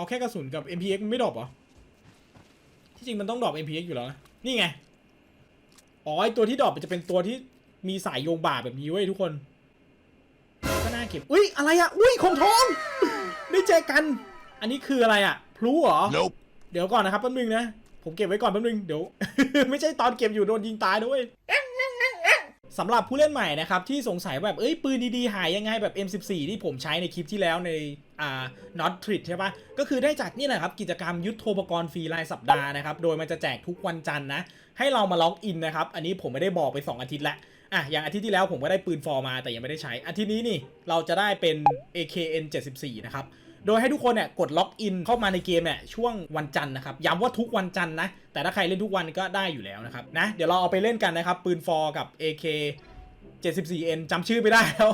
เอาแค่กระสุนกับ MPX มันไม่ดรอปเหรอ ที่จริงมันต้องดรอป MPX อยู่แล้วนะ นี่ไง อ๋อไอตัวที่ดรอปมันจะเป็นตัวที่มีสายโยงบ่าแบบนี้เว้ยทุกคน ก็น่าเก็บ อุ้ยอะไรอะอุ้ยของทอง ได้เจอกัน อันนี้คืออะไรอะพลุเหรอ Nope. เดี๋ยวก่อนนะครับแป๊บนึงนะ ผมเก็บไว้ก่อนแป๊บนึง เดี๋ยว ไม่ใช่ตอนเก็บอยู่โดนยิงตายด้วย สำหรับผู้เล่นใหม่นะครับที่สงสัยแบบเอ้ยปืนดีๆ หายยังไงแบบ M14 ที่ผมใช้ในคลิปที่แล้วในอ่า not t r i t ใช่ปะก็คือได้จากนี่แหละครับกิจกรรมยุทธโธปกรณ์ฟรีรายสัปดาห์นะครับ โดยมันจะแจกทุกวันจันทร์นะ ให้เรามาล็อกอินนะครับ อันนี้ผมไม่ได้บอกไป 2 อาทิตย์ล้วอะอย่างอาทิตย์ที่แล้วผมก็ได้ปืนฟอร์มาแต่ยังไม่ได้ใช้อาทิตย์นี้นี่เราจะได้เป็น AKN 74นะครับ โดยให้ทุกคนเนี่ยกดล็อกอินเข้ามาในเกมเนี่ยช่วงวันจันทร์นะครับย้ำว่าทุกวันจันทร์นะ แต่ถ้าใครเล่นทุกวันก็ได้อยู่แล้วนะครับนะเดี๋ยวเราเอาไปเล่นกันนะครับ ปืนฟอร์กับ AK 74N จำชื่อไม่ได้แล้ว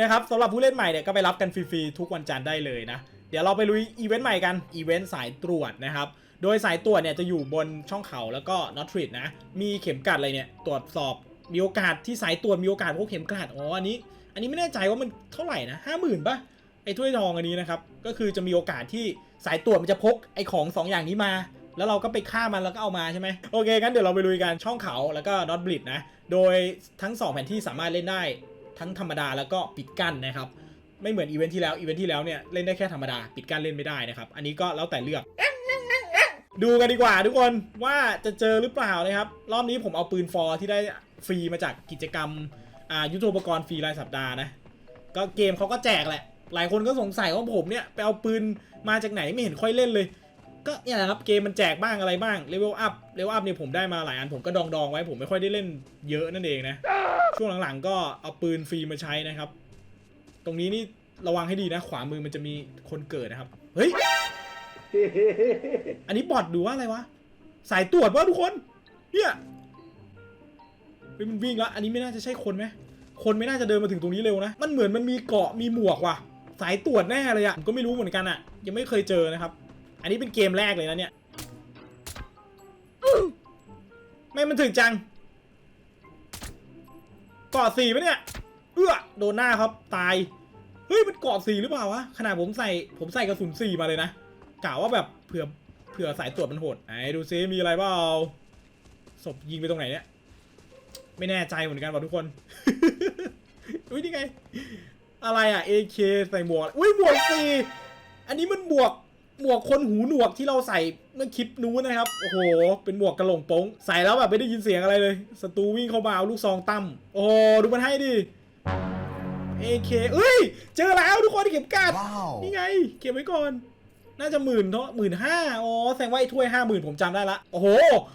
นะครับสำหรับผู้เล่นใหม่เนี่ยก็ไปรับกันฟรีๆทุกวันจันทร์ได้เลยนะ เดี๋ยวเราไปลุยอีเวนต์ใหม่กัน อีเวนต์สายตรวจนะครับ โดยสายตรวจเนี่ยจะอยู่บนช่องเขาแล้วก็นอตทริดนะ มีเข็มกลัดอะไรเนี่ยตรวจสอบมีโอกาสที่สายตรวจมีโอกาสพวกเข็มกลัด อ๋อ อันนี้ อันนี้ไม่แน่ใจว่ามันเท่าไหร่นะห้าหมื่นปะ อ้ถ้วยทองอันนี้นะครับก็คือจะมีโอกาสที่สายตรวจมันจะพกไอ้ของสองอย่างนี้มา แล้วเราก็ไปฆ่ามันแล้วก็เอามาใช่ไหมโอเคงั้นเดี๋ยวเราไปลุยกันช่องเขาแล้วก็นอตบลิดนะโดยทั้ง 2 แผนที่สามารถเล่นได้ทั้งธรรมดาแล้วก็ปิดกั้นนะครับไม่เหมือนอีเวนท์ที่แล้วอีเวนท์ที่แล้วเนี่ยเล่นได้แค่ธรรมดาปิดกั้นเล่นไม่ได้นะครับอันนี้ก็แล้วแต่เลือกดูกันดีกว่าทุกคนว่าจะเจอหรือเปล่านะครับ รอบนี้ผมเอาปืนฟอร์ที่ได้ฟรีมาจากกิจกรรมอ่ายุทโธปกรณ์ฟรีรายสัปดาห์นะ ก็เกมเขาก็แจกแหละ หลายคนก็สงสัยว่าผมเนี่ยไปเอาปืนมาจากไหนไม่เห็นค่อยเล่นเลย ก็เนี่ยแหละครับเกมมันแจกบ้างอะไรบ้างเลเวลอัพเลเวลอัพเนี่ยผมได้มาหลายอันผมก็ดองดองๆไว้ผมไม่ค่อยได้เล่นเยอะนั่นเองนะ ช่วงหลังๆก็เอาปืนฟรีมาใช้นะครับ ตรงนี้นี่ระวังให้ดีนะ ขวามือมันจะมีคนเกิดนะครับเฮ้ยอันนี้บอทดูว่าอะไรวะสายตรวจวะทุกคนเนี่ยเฮ้ยมันวิ่งละอันนี้ไม่น่าจะใช่คนไหมคนไม่น่าจะเดินมาถึงตรงนี้เร็วนะ มันเหมือนมันมีเกาะมีหมวกว่ะ สายตรวจแน่เลยอะผมก็ไม่รู้เหมือนกันอะยังไม่เคยเจอนะครับ อันนี้เป็นเกมแรกเลยนะเนี่ยไม่มันถึงจังเกาะสี่ปะเนี่ยเอื้อโดนหน้าครับตายเฮ้ยมันเกาะสี่หรือเปล่าวะขนาดผมใส่ผมใส่กระสุนสี่มาเลยนะกะว่าแบบเผื่อเผื่อสายตรวจมันโหดไหนดูซิมีอะไรเปล่าศพยิงไปตรงไหนเนี่ยไม่แน่ใจเหมือนกันว่ะทุกคน อุ้ยนี่ไง อะไรอะ AK ใส่หมวก อุ้ยหมวกสี่อันนี้มันหมวกหมวกคนหูหนวกที่เราใส่เมื่อคลิปนู้นนะครับ โอ้โห เป็นหมวกกระโหลงโป้งใส่แล้วแบบไม่ได้ยินเสียงอะไรเลยศัตรูวิ่งเข้ามาเอาลูกซองตั้มโอ้โหดูมันให้ดิ AK เอ้ย เจอแล้วทุกคนที่เก็บกาด Wow. นี่ไง เก็บไว้ก่อน น่าจะหมื่นเท่าหมื่นห้าอ๋อแสดงว่าไอ้ถ้วยห้าหมื่นผมจำได้ละ โอ้โห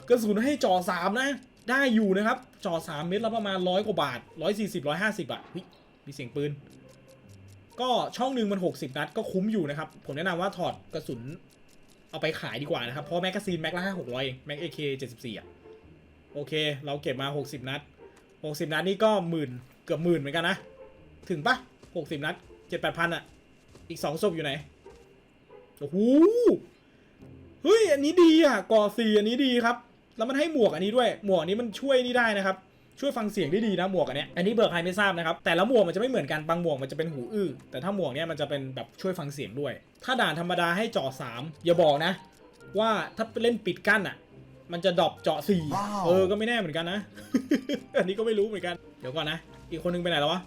กระสุนให้จ่อสามนะ ได้อยู่นะครับ จ่อสามเม็ดละประมาณร้อยกว่าบาทร้อยสี่สิบร้อยห้าสิบอะเฮ้ยมีเสียงปืน ก็ช่องหนึ่งมัน 60 นัดก็คุ้มอยู่นะครับ ผมแนะนำว่าถอดกระสุนเอาไปขายดีกว่านะครับ เพราะแมกกาซีนแม็กละห้าหกร้อยเองแม็กเอเคเจ็ดสิบสี่อะ โอเค เราเก็บมา 60 นัด 60 นัดนี่ก็หมื่นเกือบหมื่นเหมือนกันนะ ถึงปะ60 นัดเจ็ดแปดพันอะอีกสองศพอยู่ไหน โอ้โห เฮ้ย อันนี้ดีอะก่อสี่อันนี้ดีครับ แล้วมันให้หมวกอันนี้ด้วย หมวกนี้มันช่วยนี่ได้นะครับ ช่วยฟังเสียงได้ดีนะหมวกอันเนี้ยอันนี้เบิร์กใครไม่ทราบนะครับแต่ละหมวกมันจะไม่เหมือนกันบางหมวกมันจะเป็นหูอื้อแต่ถ้าหมวกเนี้ยมันจะเป็นแบบช่วยฟังเสียงด้วย ถ้าด่านธรรมดาให้เจาะสามอย่าบอกนะ ว่าถ้าเล่นปิดกั้นอะ มันจะดรอปเจาะสี่ว้าวเออก็ไม่แน่เหมือนกันนะ อันนี้ก็ไม่รู้เหมือนกันเดี๋ยวก่อนนะ อีกคนนึงไปไหนแล้ววะ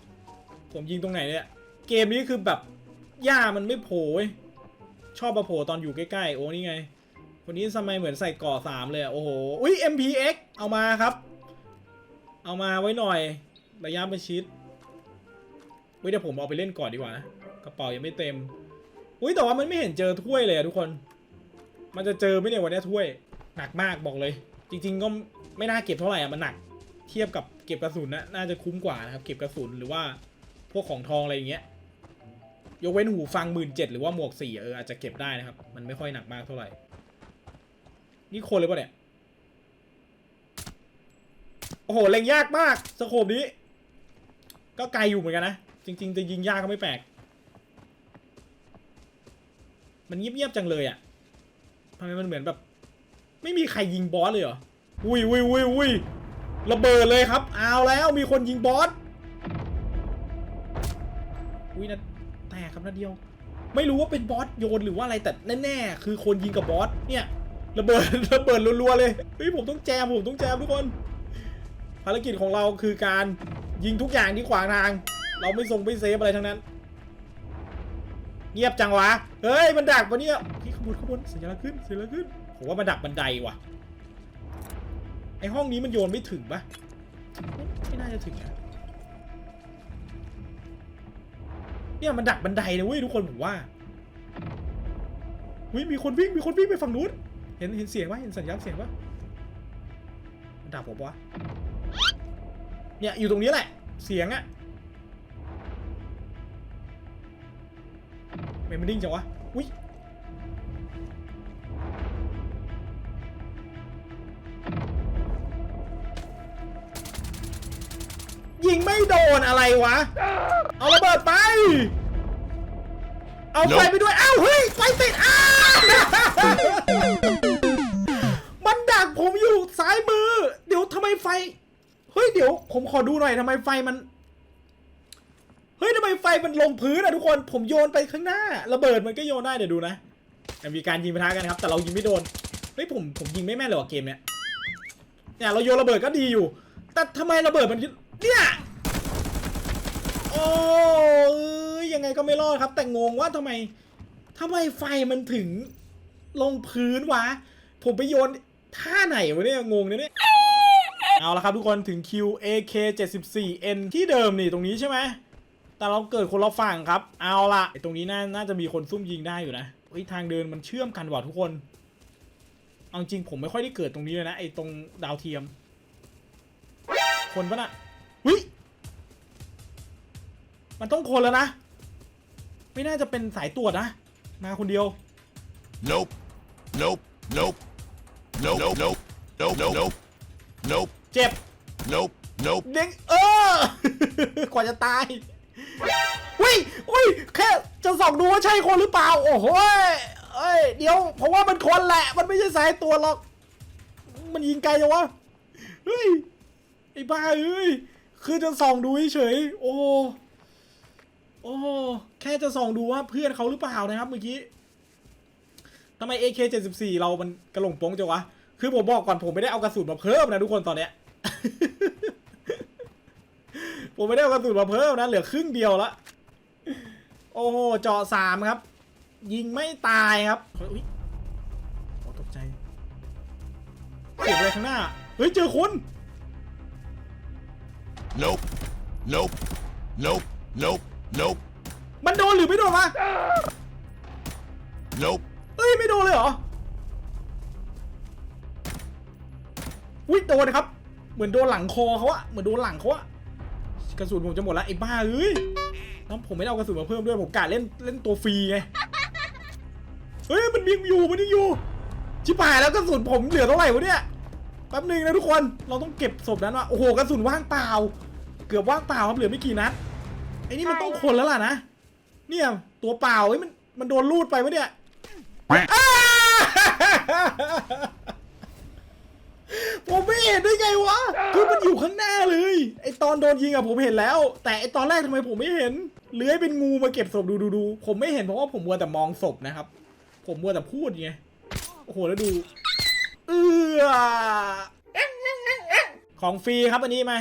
ผมยิงตรงไหนเนี่ยเกมนี้คือแบบหญ้ามันไม่โผล่เว้ยชอบมาโผล่ตอนอยู่ใกล้ๆโอ้นี่ไงคนนี้ทำไมเหมือนใส่ก่อสามเลยอะโอ้โหอุ้ย MPX เอามาครับ เอามาไว้หน่อยระยะประชิดเฮ้ยเดี๋ยวผมเอาไปเล่นก่อนดีกว่านะกระเป๋ายังไม่เต็มอุ้ยแต่ว่ามันไม่เห็นเจอถ้วยเลยอะทุกคน มันจะเจอไหมเนี่ยวันนี้ถ้วย หนักมากบอกเลย จริง ๆ ก็ไม่น่าเก็บเท่าไหร่อะมันหนัก เทียบกับเก็บกระสุนนะน่าจะคุ้มกว่านะครับเก็บกระสุนหรือว่าพวกของทองอะไรอย่างเงี้ยยกเว้นหูฟังหมื่นเจ็ดหรือว่าหมวกสี่เอออาจจะเก็บได้นะครับ มันไม่ค่อยหนักมากเท่าไหร่ นี่คนเลยปะเนี่ย โอ้โหเล็งยากมากสโคปนี้ ก็ไกลอยู่เหมือนกันนะ จริงๆจะยิงยากก็ไม่แปลก มันเงียบๆจังเลยอะ่ะทำไมมันเหมือนแบบ ไม่มีใครยิงบอสเลยเหรออุ้ยอุ้ยอุ้ยอุ้ยระเบิดเลยครับ เอาแล้วมีคนยิงบอสอุ้ยนะแตกครับนัดเดียว ไม่รู้ว่าเป็นบอสโยนหรือว่าอะไรแต่แน่ๆคือคนยิงกับบอสเนี่ย ระเบิดระเบิดรัวๆเลยเฮ้ยผมต้องแจมผมต้องแจมทุกคน ภารกิจของเราคือการยิงทุกอย่างที่ขวางทาง เราไม่ทรงไม่เซฟอะไรทั้งนั้น เงียบจังวะ เฮ้ยมันดักปะเนี่ยพี่ขบวนขบวนสัญลักษณ์ขึ้นสัญลักษณ์ขึ้นผมว่ามันดักบันไดว่ะไอห้องนี้มันโยนไม่ถึงปะไม่น่าจะถึงนะเนี่ยมันดักบันไดนะเว้ยทุกคนผมว่าเฮ้ยมีคนวิ่งมีคนวิ่งไปฝั่งนู้นเห็นเห็นเสียงปะเห็นสัญญาณเสียงปะมันดักผมวะ เนี่ยอยู่ตรงนี้แหละ เสียงอะเมมมันดิ้งจังวะ อุ้ยยิงไม่โดนอะไรวะ เอาระเบิดไป เอาไฟไปด้วย อ้าวเฮ้ยไฟติดอ้ามันดักผมอยู่ซ้ายมือ เดี๋ยวทำไมไฟ เฮ้ยเดี๋ยวผมขอดูหน่อยทำไมไฟมัน เฮ้ยทำไมไฟมันลงพื้นอะทุกคน ผมโยนไปข้างหน้า ระเบิดมันก็โยนได้เดี๋ยวดูนะ มีการยิงปะทะกันครับ แต่เรายิงไม่โดน เฮ้ยผมผมยิงไม่แม่นเลยว่ะเกมเนี้ย เนี่ยเราโยนระเบิดก็ดีอยู่ แต่ทำไมระเบิดมันเนี่ย โอ้ยยังไงก็ไม่รอดครับ แต่งงว่าทำไมทำไมไฟมันถึงลงพื้นวะ ผมไปโยนท่าไหนวะเนี่ยงงเนี่ย เอาละครับทุกคนถึงคิว AK 74N ที่เดิมนี่ตรงนี้ใช่ไหมแต่เราเกิดคนละฝั่งครับ เอาละไอ้ตรงนี้น่าน่าจะมีคนซุ่มยิงได้อยู่นะเฮ้ทางเดินมันเชื่อมกันว่ะทุกคนเอาจริงผมไม่ค่อยได้เกิดตรงนี้เลยนะไอ้ตรงดาวเทียม คนปะน่ะวิมันต้องคนแล้วนะ ไม่น่าจะเป็นสายตรวจนะ มาคนเดียว Nope. Nope. Nope. Nope. Nope. Nope. Nope. Nope. Nope. Nope. เจ็บ Nope. Nope. เด้งเออกว่าจะตายวิอุ้ยแค่จะส่องดูว่าใช่คนหรือเปล่า โอ้โหยเอ้ย เดี๋ยวเพราะว่ามันคนแหละ มันไม่ใช่สายตัวหรอก มันยิงไกลจังวะ เฮ้ย ไอ้บ้าเอ้ย คือจะส่องดูเฉยๆโอ้โหโอ้โหแค่จะส่องดูว่าเพื่อนเขาหรือเปล่านะครับเมื่อกี้ทำไม AK74 เรามันกระหล่งโป้งจังวะ คือผมบอกก่อนผมไม่ได้เอากระสุนมาเพิ่มนะทุกคนตอนเนี้ย ผมไม่ได้เอากระสุนมาเพิ่มนะ เหลือครึ่งเดียวละ โอ้โห เจาะสามครับ ยิงไม่ตายครับเฮ้ยอุ๊ยโอ้ตกใจเสียงอะไรข้างหน้า เฮ้ย เจอคน Nope. Nope. Nope. Nope. Nope. มันโดนหรือไม่โดนวะ Nope. เอ้ย ไม่โดนเลยเหรอ อุ้ย โดนครับ เหมือนโดนหลังคอเขาอะเหมือนโดนหลังเขาอะกระสุนผมจะหมดแล้วไอ้บ้าเอ้ยแล้วผมไม่ได้เอากระสุนมาเพิ่มด้วยผมกะเล่นเล่นตัวฟรีไงเฮ้ยมันยิงอยู่มันยิงอยู่ชิบหายแล้วกระสุนผมเหลือเท่าไหร่วะเนี่ยแป๊บหนึงนะทุกคนเราต้องเก็บศพนั้นว่ะโอ้โหกระสุนว่างเปล่า เกือบว่างเปล่าครับเหลือไม่กี่นัดไอ้นี่มันต้องคนแล้วล่ะนะเนี่ยตัวเปล่าเฮ้ยมันมันโดนลูดไปวะเนี่ยอ้า ผมไม่เห็นได้ไงวะ คือมันอยู่ข้างหน้าเลย ไอตอนโดนยิงอะผมเห็นแล้ว แต่ไอตอนแรกทำไมผมไม่เห็น เลื้อยเป็นงูมาเก็บศพดูดูดู ผมไม่เห็นเพราะว่าผมมัวแต่มองศพนะครับ ผมมัวแต่พูดไง โอ้โหแล้วดู เอือของฟรีครับอันนี้มา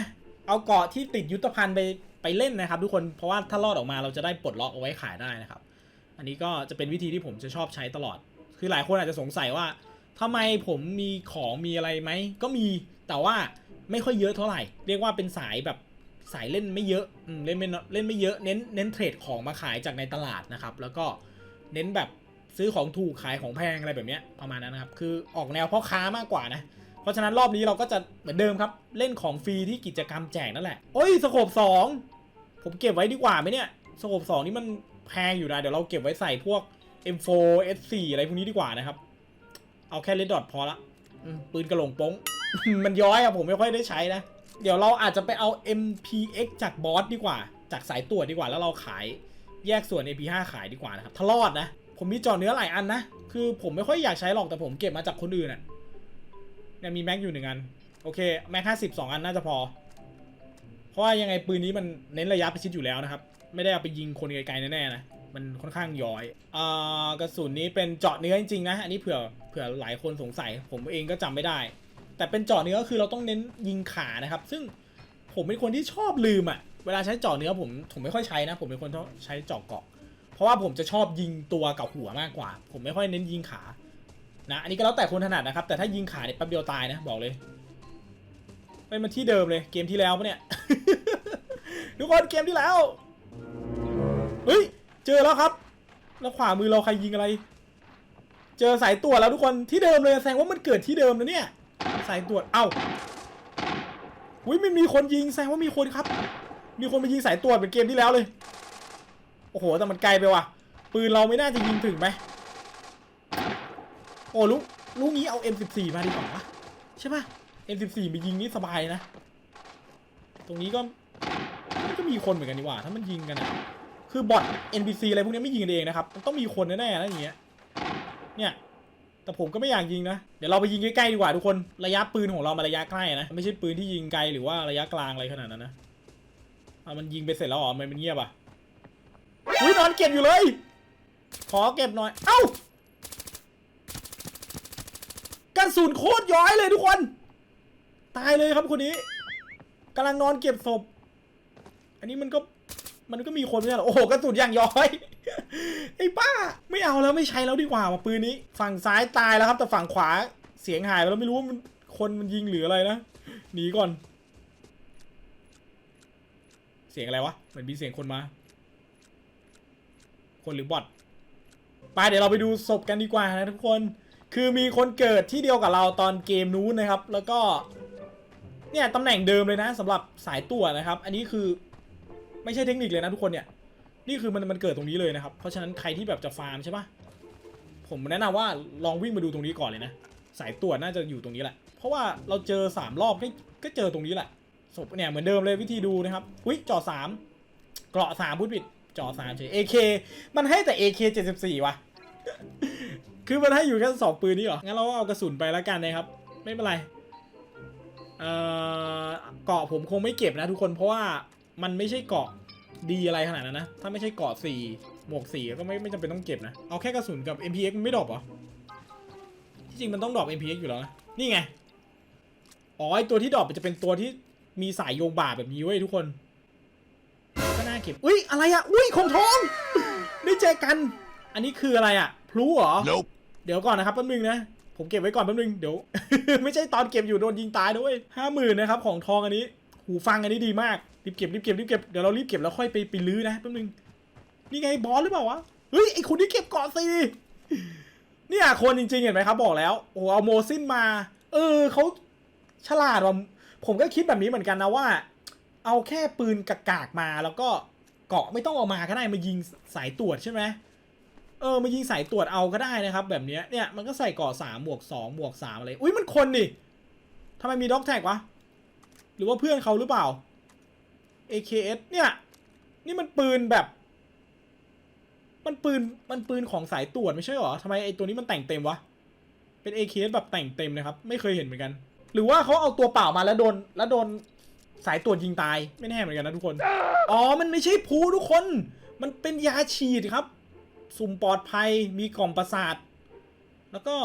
เอาเกาะที่ติดยุทธภัณฑ์ไปไปเล่นนะครับ ทุกคน เพราะว่าถ้ารอดออกมาเราจะได้ปลดล็อกเอาไว้ขายได้นะครับ อันนี้ก็จะเป็นวิธีที่ผมจะชอบใช้ตลอด คือหลายคนอาจจะสงสัยว่า ทำไมผมมีของมีอะไรไหมก็มีแต่ว่าไม่ค่อยเยอะเท่าไหร่ เรียกว่าเป็นสายแบบสายเล่นไม่เยอะอืมเล่นไม่เล่นไม่เยอะเน้นเน้นเทรดของมาขายจากในตลาดนะครับ แล้วก็เน้นแบบซื้อของถูกขายของแพงอะไรแบบเนี้ยประมาณนั้นนะครับ คือออกแนวพ่อค้ามากกว่านะ เพราะฉะนั้นรอบนี้เราก็จะเหมือนเดิมครับ เล่นของฟรีที่กิจกรรมแจกนั่นแหละโอ้ยสโคบสองผมเก็บไว้ดีกว่าไหมเนี่ยสโคบสองนี่มันแพงอยู่นะเดี๋ยวเราเก็บไว้ใส่พวก M4 S4 อะไรพวกนี้ดีกว่านะครับ เอาแค่เลดดอทพอละอืมปืนกระโหลงโป้ง มันย้อยอะผมไม่ค่อยได้ใช้นะ เดี๋ยวเราอาจจะไปเอา MPX จากบอสดีกว่า จากสายตรวจดีกว่าแล้วเราขายแยกส่วน AP5 ขายดีกว่านะครับถ้ารอดนะ ผมมีเจอเนื้อหลายอันนะ คือผมไม่ค่อยอยากใช้หรอกแต่ผมเก็บมาจากคนอื่นอะเนี่ยมีแม็กอยู่หนึ่งอัน โอเคแม็กห้าสิบสองอันน่าจะพอ เพราะว่ายังไงปืนนี้มันเน้นระยะประชิดอยู่แล้วนะครับ ไม่ได้เอาไปยิงคนไกลๆแน่ๆนะ มันค่อนข้างย้อยอ่ากระสุนนี้เป็นเจาะเนื้อจริงๆนะ อันนี้เผื่อเผื่อหลายคนสงสัย ผมเองก็จำไม่ได้ แต่เป็นเจาะเนื้อก็คือเราต้องเน้นยิงขานะครับ ซึ่งผมเป็นคนที่ชอบลืมอะเวลาใช้เจาะเนื้อผมผมไม่ค่อยใช้นะ ผมเป็นคนชอบใช้เจาะเกาะ เพราะว่าผมจะชอบยิงตัวกับหัวมากกว่า ผมไม่ค่อยเน้นยิงขา นะ อันนี้ก็แล้วแต่คนถนัดนะครับ แต่ถ้ายิงขาเนี่ยแป๊บเดียวตายนะบอกเลยไปมาที่เดิมเลยเกมที่แล้วปะเนี่ยทุกคนเกมที่แล้วเฮ้ย เจอแล้วครับ แล้วขวามือเราใครยิงอะไร เจอสายตรวจแล้วทุกคนที่เดิมเลยแสดงว่ามันเกิดที่เดิมนะเนี่ย สายตรวจเอ้าอุ้ยไม่มีคนยิงแสดงว่ามีคนครับ มีคนมายิงสายตรวจเป็นเกมที่แล้วเลย โอ้โหแต่มันไกลไปว่ะ ปืนเราไม่น่าจะยิงถึงไหมโอ้ลูกลูกนี้เอา M14 มาดีกว่าใช่ปะ M14 ไปยิงนี่สบายนะ ตรงนี้ก็ก็มีคนเหมือนกันนี่หว่า ถ้ามันยิงกันอะ คือบอท NPC อะไรพวกนี้ไม่ยิงกันเองนะครับต้องมีคนแน่ๆนะอย่างเงี้ยเนี่ยแต่ผมก็ไม่อยากยิงนะ เดี๋ยวเราไปยิงใกล้ๆดีกว่าทุกคน ระยะปืนของเรามาระยะใกล้นะ ไม่ใช่ปืนที่ยิงไกลหรือว่าระยะกลางอะไรขนาดนั้นนะอะมันยิงไปเสร็จแล้วเหรอทำไมมันเงียบอะอุ้ยนอนเก็บอยู่เลย ขอเก็บหน่อย เอ้ากระสุนโคตรย้อยเลยทุกคน ตายเลยครับคนนี้กำลังนอนเก็บศพ อันนี้มันก็ มันก็มีคนไม่ใช่เหรอโอ้โหกระสุนอย่างย้อย ไอ้ป้า ไม่เอาแล้วไม่ใช้แล้วดีกว่าว่ะปืนนี้ ฝั่งซ้ายตายแล้วครับ แต่ฝั่งขวาเสียงหายไปแล้วไม่รู้ว่ามันคนมันยิงหรืออะไรนะหนีก่อน เสียงอะไรวะเหมือนมีเสียงคนมา คนหรือบอทไปเดี๋ยวเราไปดูศพกันดีกว่านะทุกคน คือมีคนเกิดที่เดียวกับเราตอนเกมนู้นนะครับ แล้วก็เนี่ยตำแหน่งเดิมเลยนะสำหรับสายตัวนะครับ อันนี้คือ ไม่ใช่เทคนิคเลยนะทุกคนเนี่ย นี่คือมันมันเกิดตรงนี้เลยนะครับ เพราะฉะนั้นใครที่แบบจะฟาร์มใช่ปะผมแนะนำว่าลองวิ่งมาดูตรงนี้ก่อนเลยนะ สายตรวจน่าจะอยู่ตรงนี้แหละ เพราะว่าเราเจอสามรอบก็ก็เจอตรงนี้แหละศพเนี่ยเหมือนเดิมเลยวิธีดูนะครับ อุ้ยจอสามเกราะสามพูดผิดจอสามเฉย AK มันให้แต่ AK 74ว่ะ คือมันให้อยู่แค่สองปืนนี้เหรอ งั้นเราก็เอากระสุนไปแล้วกันนะครับ ไม่เป็นไรเอ่อเกาะผมคงไม่เก็บนะทุกคนเพราะว่า มันไม่ใช่เกาะดีอะไรขนาดนั้นนะ ถ้าไม่ใช่เกาะสี่หมวกสี่ก็ไม่ไม่จำเป็นต้องเก็บนะ เอาแค่กระสุนกับ MPX มันไม่ดรอปเหรอ ที่จริงมันต้องดรอป MPX อยู่แล้วนะ นี่ไง อ๋อไอตัวที่ดรอปมันจะเป็นตัวที่มีสายโยงบ่าแบบนี้เว้ยทุกคน ก็น่าเก็บ อุ้ยอะไรอะอุ้ยของทอง ได้เจอกัน อันนี้คืออะไรอะพลุเหรอ Nope. เดี๋ยวก่อนนะครับแป๊บนึงนะผมเก็บไว้ก่อนแป๊บนึงเดี๋ยว ไม่ใช่ตอนเก็บอยู่โดนยิงตายด้วยห้าหมื่นนะครับของทองอันนี้ หูฟังอันนี้ดีมาก รีบเก็บรีบเก็บรีบเก็บเดี๋ยวเรารีบเก็บแล้วค่อยไปไปลื้อนะแป๊บนึงนี่ไงบอสหรือเปล่าวะเฮ้ยไอคนที่เก็บเกาะสิเนี่ยคนจริงๆเห็นไหมครับบอกแล้วโอ้เอาโมซินมา เออเขาฉลาดว่ะผมก็คิดแบบนี้เหมือนกันนะว่า เอาแค่ปืนกากๆมาแล้วก็เกาะไม่ต้องเอามาก็ได้มายิงสายตรวจใช่ไหมเออมายิงสายตรวจเอาก็ได้นะครับ แบบเนี้ยเนี่ยมันก็ใส่เกาะสามบวกสองบวกสามอะไรอุ้ยมันคนนี่ทำไมมีด็อกแท็กวะหรือว่าเพื่อนเขาหรือเปล่า AKS เนี่ย นี่มันปืนแบบ มันปืนมันปืนของสายตรวจไม่ใช่หรอทำไมไอตัวนี้มันแต่งเต็มวะ เป็น AKS แบบแต่งเต็มนะครับ ไม่เคยเห็นเหมือนกัน หรือว่าเขาเอาตัวเปล่ามาแล้วโดนแล้วโดนสายตรวจยิงตายไม่แน่เหมือนกันนะทุกคน อ๋อ มันไม่ใช่พูทุกคน มันเป็นยาฉีดครับ สุ่มปลอดภัยมีกล่องประสาท แล้วก็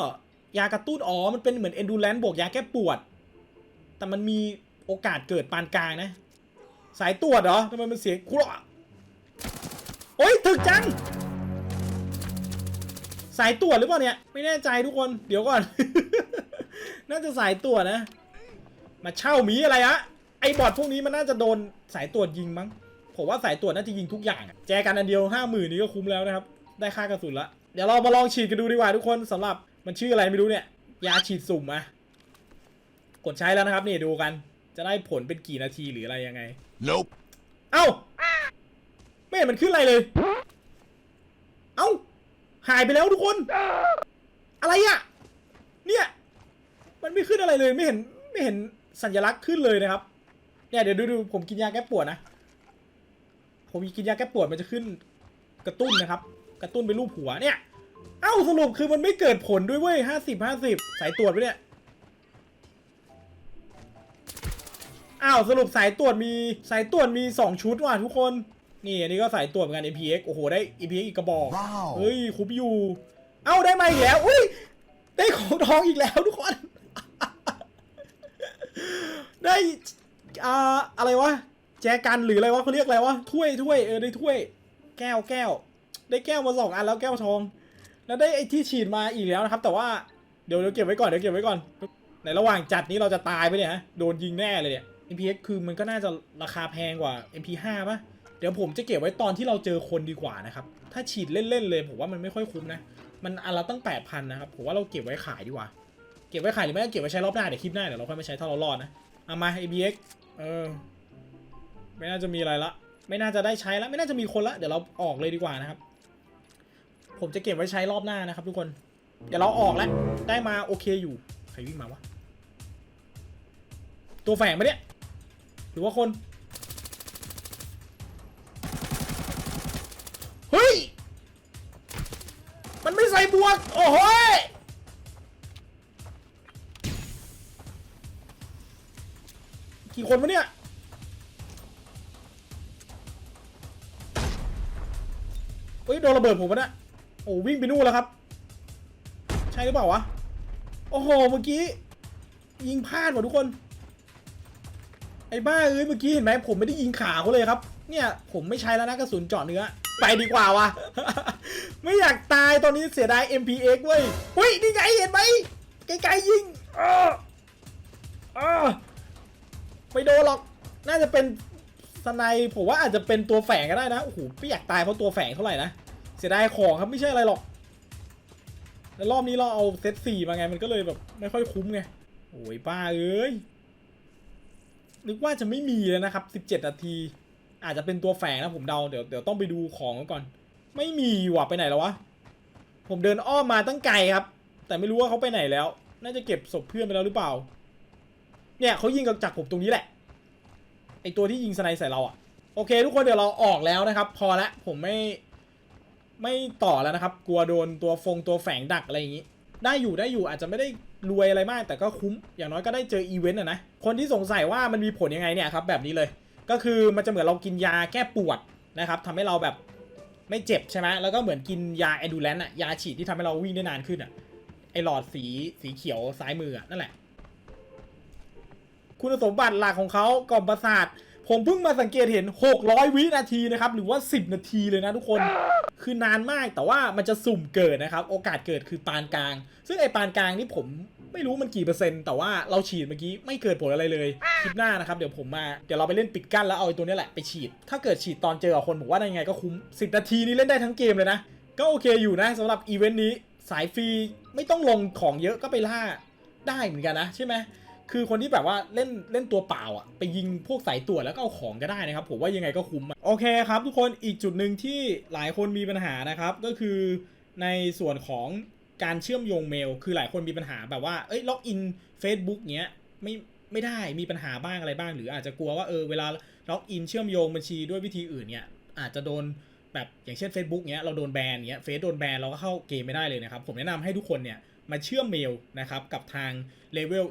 ยากระตุ้นอ๋อ มันเป็นเหมือน endurance บวกยาแก้ปวด แต่มันมีโอกาสเกิดปานกลางนะ สายตรวจเหรอทำไมมันเสียงคุระโอ้ยถึกจัง สายตรวจหรือเปล่าเนี่ย ไม่แน่ใจทุกคน เดี๋ยวก่อน น่าจะสายตรวจนะ มาเช่าหมีอะไรอะไอบอทพวกนี้มันน่าจะโดนสายตรวจยิงมั้ง ผมว่าสายตรวจน่าจะยิงทุกอย่าง แจกันอันเดียวห้าหมื่นนี้ก็คุ้มแล้วนะครับ ได้ค่ากระสุนละ เดี๋ยวเรามาลองฉีดกันดูดีกว่าทุกคนสำหรับมันชื่ออะไรไม่รู้เนี่ย ยาฉีดสุ่มอะกดใช้แล้วนะครับนี่ดูกัน จะได้ผลเป็นกี่นาทีหรืออะไรยังไง Nope. เอ้า ไม่เห็นมันขึ้นอะไรเลย เอ้า หายไปแล้วทุกคน อะไรอะเนี่ย มันไม่ขึ้นอะไรเลย ไม่เห็น ไม่เห็นสัญลักษณ์ขึ้นเลยนะครับ เนี่ยเดี๋ยวดูดูผมกินยาแก้ปวดนะ ผมกินยาแก้ปวดมันจะขึ้น กระตุ้นนะครับ กระตุ้นเป็นรูปหัวเนี่ย เอ้าสรุปคือมันไม่เกิดผลด้วยเว้ยห้าสิบห้าสิบสายตรวจไปเนี่ย อ้าวสรุปสายตรวจมีสายตรวจมีสองชุดว่ะทุกคน นี่อันนี้ก็สายตรวจเหมือนกัน MPX โอ้โหได้ MPX อีกกระบอกว้าวเฮ้ยคุ้มอยู่ เอ้าได้มาอีกแล้ว อุ้ยได้ของทองอีกแล้วทุกคน ได้อ่าอะไรวะ แจกันหรืออะไรวะเขาเรียกอะไรวะ ถ้วยถ้วยเออได้ถ้วย แก้วแก้ว ได้แก้วมาสองอันแล้วแก้วทอง แล้วได้ไอ้ที่ฉีดมาอีกแล้วนะครับ แต่ว่าเดี๋ยวเดี๋ยวเก็บไว้ก่อนเดี๋ยวเก็บไว้ก่อน ในระหว่างจัดนี้เราจะตายไปเนี่ยฮะ โดนยิงแน่เลยเนี่ย MPX คือมันก็น่าจะราคาแพงกว่า MP5 ป่ะ เดี๋ยวผมจะเก็บไว้ตอนที่เราเจอคนดีกว่านะครับ ถ้าฉีดเล่นๆเลยผมว่ามันไม่ค่อยคุ้มนะ มันอันละตั้ง 8,000 นะครับ ผมว่าเราเก็บไว้ขายดีกว่า เก็บไว้ขายหรือไม่ก็เก็บไว้ใช้รอบหน้าเดี๋ยวคลิปหน้าเดี๋ยวเราค่อยมาใช้ถ้าเรารอดนะ เอามา ABX เออ ไม่น่าจะมีอะไรละ ไม่น่าจะได้ใช้ละไม่น่าจะมีคนละ เดี๋ยวเราออกเลยดีกว่านะครับ ผมจะเก็บไว้ใช้รอบหน้านะครับ ทุกคน เดี๋ยวเราออกแล้ว ได้มาโอเคอยู่ ใครวิ่งมาวะ ตัวแฝงปะเนี่ย หรือว่าคน เฮ้ย มันไม่ใส่บวก โอ้โหกี่คนวะเนี่ยเฮ้ย โดนระเบิดผมปะเนี่ยโอ้วิ่งไปนู่นแล้วครับ ใช่หรือเปล่าวะ โอ้โห เมื่อกี้ ยิงพลาดหมดทุกคน ไอ้บ้าเอ้ยเมื่อกี้เห็นไหมผมไม่ได้ยิงขาเขาเลยครับ เนี่ยผมไม่ใช้แล้วนะกระสุนเจาะเนื้อ ไปดีกว่าวะ ไม่อยากตายตอนนี้เสียดาย MPX เว้ยเฮ้ยนี่ไงเห็นไหมไกลๆยิงออออไม่โดนหรอก น่าจะเป็นสไนป์ผมว่าอาจจะเป็นตัวแฝงก็ได้นะ โอ้โหไม่อยากตายเพราะตัวแฝงเท่าไหร่นะ เสียดายของครับไม่ใช่อะไรหรอก แล้วรอบนี้เราเอาเซตสี่มาไงมันก็เลยแบบไม่ค่อยคุ้มไง โอ้ยบ้าเอ้ย นึกว่าจะไม่มีแล้วนะครับ 17 นาที อาจจะเป็นตัวแฝงนะผมเดา เดี๋ยวเดี๋ยวต้องไปดูของก่อน ไม่มีว่ะไปไหนแล้ววะ ผมเดินอ้อมมาตั้งไกลครับ แต่ไม่รู้ว่าเขาไปไหนแล้ว น่าจะเก็บศพเพื่อนไปแล้วหรือเปล่า เนี่ยเขายิงกจากผมตรงนี้แหละ ไอตัวที่ยิงสไนใส่เราอะโอเค ทุกคนเดี๋ยวเราออกแล้วนะครับ พอละผมไม่ไม่ต่อแล้วนะครับ กลัวโดนตัวฟงตัวแฝงดักอะไรอย่างนี้ ได้อยู่ได้อยู่อาจจะไม่ได้รวยอะไรมาก แต่ก็คุ้มอย่างน้อยก็ได้เจออีเวนต์อะนะคนที่สงสัยว่ามันมีผลยังไงเนี่ยครับแบบนี้เลย ก็คือมันจะเหมือนเรากินยาแก้ปวดนะครับทำให้เราแบบไม่เจ็บใช่ไหมแล้วก็เหมือนกินยาแอดูแลนอะยาฉีดที่ทำให้เราวิ่งได้นานขึ้นอะไอหลอดสีสีเขียวซ้ายมืออะนั่นแหละ คุณสมบัติหลักของเขากล่อมประสาท ผมเพิ่งมาสังเกตเห็น 600 วินาทีนะครับ หรือว่า 10 นาทีเลยนะทุกคน คือนานมากแต่ว่ามันจะสุ่มเกิดนะครับ โอกาสเกิดคือปานกลาง ซึ่งไอปานกลางนี่ผมไม่รู้มันกี่เปอร์เซ็นต์ แต่ว่าเราฉีดเมื่อกี้ไม่เกิดผลอะไรเลย คลิปหน้านะครับ เดี๋ยวผมมา เดี๋ยวเราไปเล่นปิดกั้นแล้วเอาไอตัวนี้แหละไปฉีด ถ้าเกิดฉีดตอนเจอกับคนผมว่ายังไงก็คุ้ม 10 นาทีนี้เล่นได้ทั้งเกมเลยนะ ก็โอเคอยู่นะสำหรับอีเวนต์นี้สายฟรีไม่ต้องลงของเยอะก็ไปล่าได้เหมือนกันนะใช่ไหม คือคนที่แบบว่าเล่นเล่นตัวเปล่าอะไปยิงพวกสายตรวจแล้วก็เอาของก็ได้นะครับ ผมว่ายังไงก็คุ้มอะโอเคครับทุกคนอีกจุดหนึ่งที่หลายคนมีปัญหานะครับ ก็คือในส่วนของการเชื่อมโยงเมล คือหลายคนมีปัญหาแบบว่าเอ้ยล็อกอิน Facebook เงี้ยไม่ไม่ได้มีปัญหาบ้างอะไรบ้าง หรืออาจจะกลัวว่าเออเวลาล็อกอินเชื่อมโยงบัญชีด้วยวิธีอื่นเนี่ยอาจจะโดนแบบอย่างเช่น Facebook เงี้ยเราโดนแบนเงี้ยเฟซโดนแบนเราก็เข้าเกมไม่ได้เลยนะครับผมแนะนำให้ทุกคนเนี่ย มาเชื่อมเมลนะครับกับทาง Level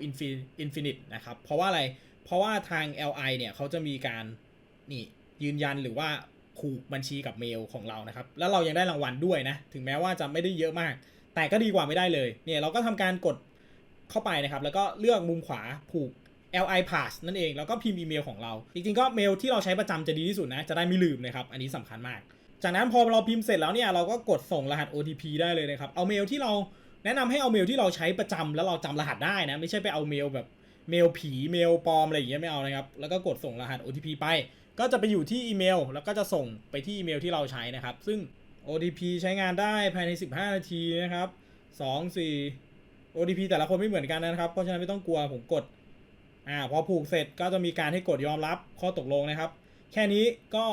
infinite นะครับ เพราะว่าอะไร เพราะว่าทาง LI เนี่ยเขาจะมีการนี่ยืนยันหรือว่าผูกบัญชีกับเมลของเรานะครับ แล้วเรายังได้รางวัลด้วยนะ ถึงแม้ว่าจะไม่ได้เยอะมาก แต่ก็ดีกว่าไม่ได้เลย เนี่ยเราก็ทำการกดเข้าไปนะครับ แล้วก็เลือกมุมขวาผูก LI Pass นั่นเอง แล้วก็พิมพ์อีเมลของเรา จริงๆก็เมลที่เราใช้ประจำจะดีที่สุดนะ จะได้ไม่ลืมนะครับ อันนี้สำคัญมาก จากนั้นพอเราพิมพ์เสร็จแล้วเนี่ย เราก็กดส่งรหัส OTP ได้เลยนะครับ เอาเมลที่เรา แนะนำให้เอาเมลที่เราใช้ประจำแล้วเราจำรหัสได้นะ ไม่ใช่ไปเอาเมลแบบเมลผีเมลปลอมอะไรอย่างเงี้ยไม่เอานะครับ แล้วก็กดส่งรหัส OTP ไป ก็จะไปอยู่ที่อีเมล แล้วก็จะส่งไปที่อีเมลที่เราใช้นะครับ ซึ่ง OTP ใช้งานได้ภายใน 15 นาทีนะครับ2 4 OTP แต่ละคนไม่เหมือนกันนะครับ เพราะฉะนั้นไม่ต้องกลัวผมกด อ่าพอผูกเสร็จก็จะมีการให้กดยอมรับข้อตกลงนะครับ แค่นี้ก็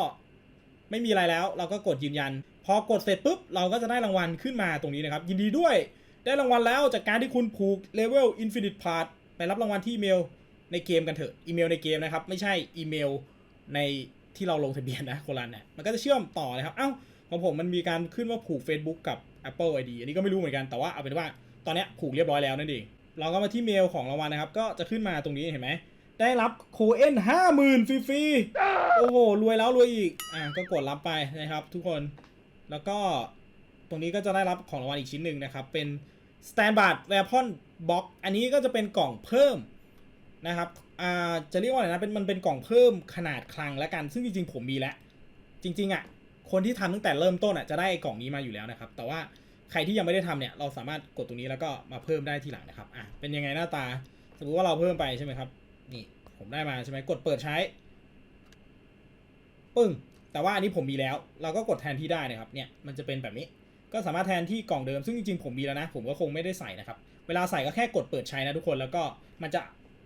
ไม่มีอะไรแล้ว เราก็กดยืนยัน พอกดเสร็จปุ๊บเราก็จะได้รางวัลขึ้นมาตรงนี้นะครับ ยินดีด้วย ได้รางวัลแล้วจากการที่คุณผูก Level Infinite Pass ไปรับรางวัลที่อีเมลในเกมกันเถอะอีเมลในเกมนะครับ ไม่ใช่อีเมลในที่เราลงทะเบียนนะโคนละเนี่ยมันก็จะเชื่อมต่อนะครับ เอ้าของผมมันมีการขึ้นว่าผูก Facebook กับ Apple ID อันนี้ก็ไม่รู้เหมือนกันแต่ว่าเอาเป็นว่าตอนเนี้ยผูกเรียบร้อยแล้วนั่นเองเราก็มาที่เมลของรางวัลนะครับ ก็จะขึ้นมาตรงนี้เห็นไหมได้รับโคเอ็นห้าหมื่นฟรีๆโอ้โหรวยแล้วรวยอีกอะก็กดรับไปนะครับ ทุกคนแล้วก็ตรงนี้ก็จะได้รับของรางวัลอีกชิ้นหนึ่งนะครับ เป็น Standard Weapon Box อันนี้ก็จะเป็นกล่องเพิ่มนะครับอ่าจะเรียกว่าอะไรนะเป็นมันเป็นกล่องเพิ่มขนาดคลังแล้วกัน ซึ่งจริงๆผมมีแล้ว จริง ๆอะคนที่ทำตั้งแต่เริ่มต้นอะจะได้กล่องนี้มาอยู่แล้วนะครับ แต่ว่าใครที่ยังไม่ได้ทำเนี่ยเราสามารถกดตรงนี้แล้วก็มาเพิ่มได้ทีหลังนะครับอะเป็นยังไงหน้าตา สมมติว่าเราเพิ่มไปใช่ไหมครับ นี่ผมได้มาใช่ไหมกดเปิดใช้ ปึ้งแต่ว่าอันนี้ผมมีแล้ว เราก็กดแทนที่ได้นะครับเนี่ยมันจะเป็นแบบนี้ ก็สามารถแทนที่กล่องเดิมซึ่งจริงๆผมมีแล้วนะ ผมก็คงไม่ได้ใส่นะครับ เวลาใส่ก็แค่กดเปิดใช้นะทุกคนแล้วก็มันจะ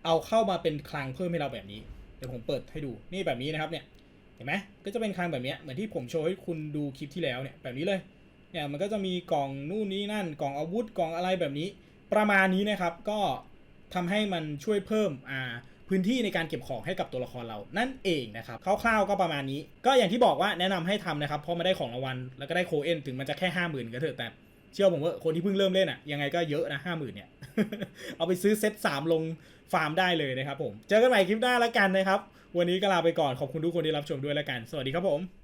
เอาเข้ามาเป็นคลังเพิ่มให้เราแบบนี้เดี๋ยวผมเปิดให้ดูนี่แบบนี้นะครับเนี่ยเห็นไหมก็จะเป็นคลังแบบนี้เหมือนที่ผมโชว์ให้คุณดูคลิปที่แล้วเนี่ยแบบนี้เลยเนี่ยมันก็จะมีกล่องนู่นนี่นั่นกล่องอาวุธกล่องอะไรแบบนี้ ประมาณนี้นะครับก็ทำให้มันช่วยเพิ่มอ่า พื้นที่ในการเก็บของให้กับตัวละครเรานั่นเองนะครับคร่าวๆก็ประมาณนี้ ก็อย่างที่บอกว่าแนะนำให้ทำนะครับเพราะมันได้ของรางวัลแล้วก็ได้โคเอ็นถึงมันจะแค่ห้าหมื่นก็เถอะแต่เชื่อผมว่าคนที่เพิ่งเริ่มเล่นอะยังไงก็เยอะนะห้าหมื่นเนี่ย เอาไปซื้อเซตสามลงฟาร์มได้เลยนะครับผม เจอกันใหม่คลิปหน้าแล้วกันนะครับ วันนี้ก็ลาไปก่อนขอบคุณทุกคนที่รับชมด้วยแล้วกัน สวัสดีครับผม